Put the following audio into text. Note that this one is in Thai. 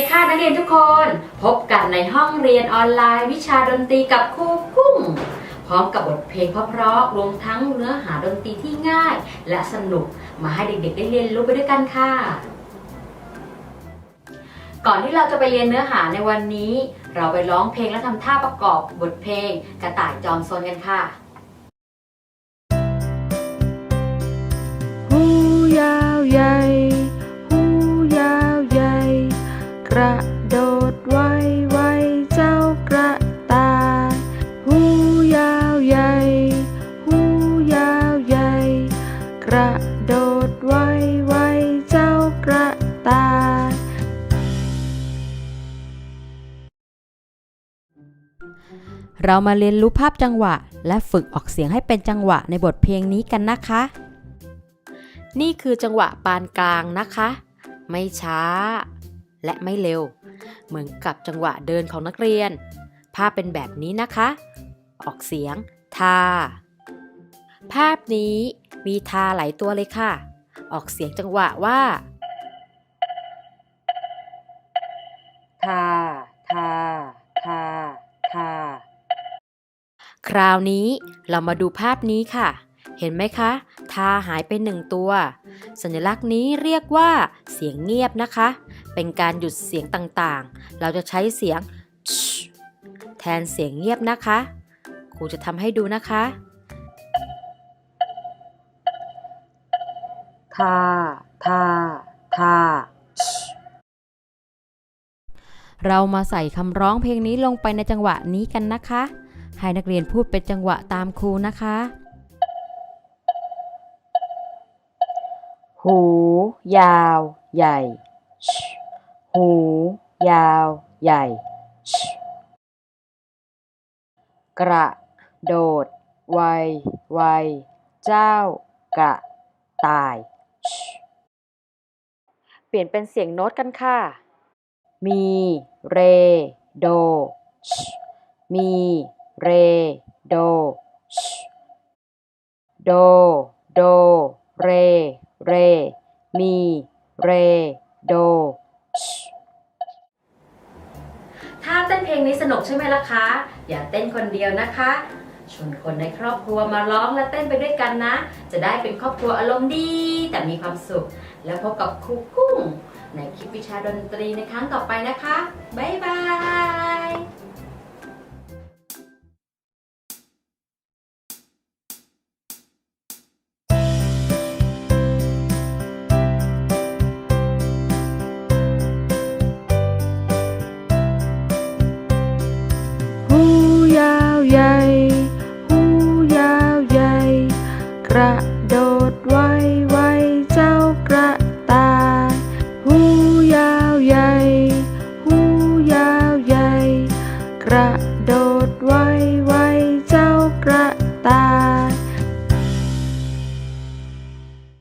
นักเรียนทุกคน พบกันในห้องเรียนออนไลน์ วิชาดนตรีกับครูกุ้ง พร้อมกับบทเพลงเพราะๆรวมทั้งเนื้อหาดนตรีที่ง่าย และสนุกมาให้เด็กๆ ได้เรียนรู้ไปด้วยกันค่ะ ก่อนที่เราจะไปเรียนเนื้อหาในวันนี้ เราไปร้องเพลงและทำท่าประกอบบทเพลงกระต่ายจอมซนกันค่ะหูยาวใหญ่ ระโดดไวไวเจ้ากระต่ายเรามาเรียนรู้ภาพจังหวะ และฝึกออกเสียงให้เป็นจังหวะในบทเพลงนี้กันนะคะ นี่คือจังหวะปานกลางนะคะ ไม่ช้า และไม่เร็ว เหมือนกับจังหวะเดินของนักเรียน ภาพเป็นแบบนี้นะคะ ออกเสียงทา ภาพนี้มีทาหลายตัวเลยค่ะ ออกเสียงจังหวะว่า ทา ทา ทา ทา คราวนี้เรามาดูภาพนี้ค่ะ เห็นไหมคะ ทาหายไปหนึ่งตัว สัญลักษณ์นี้เรียกว่าเสียงเงียบนะคะ เป็นการหยุดเสียงต่างๆ เราจะใช้เสียง แทนเสียงเงียบนะคะ ครูจะทำให้ดูนะคะ ทาทาทาเรามาใส่คำร้องเพลงนี้ลงไปในจังหวะนี้กันนะคะ ให้นักเรียนพูดเป็นจังหวะตามครูนะคะ หู ยาว ใหญ่ หู ยาว ใหญ่ กระ โดด ไว ไว เจ้ากระต่าย เปลี่ยนเป็นเสียงโน้ตกันค่ะ มี เร โด มี เร โด โด โด เร เร มี เร โด ถ้าเต้นเพลงนี้สนุกใช่ไหมล่ะคะ อย่าเต้นคนเดียวนะคะ ชวนคนในครอบครัวมาร้องและเต้นไปด้วยกันนะ จะได้เป็นครอบครัวอารมณ์ดี แต่มีความสุข แล้วพบกับครูกุ้ง ในคลิปวิชาดนตรีในครั้งต่อไปนะคะ Bye.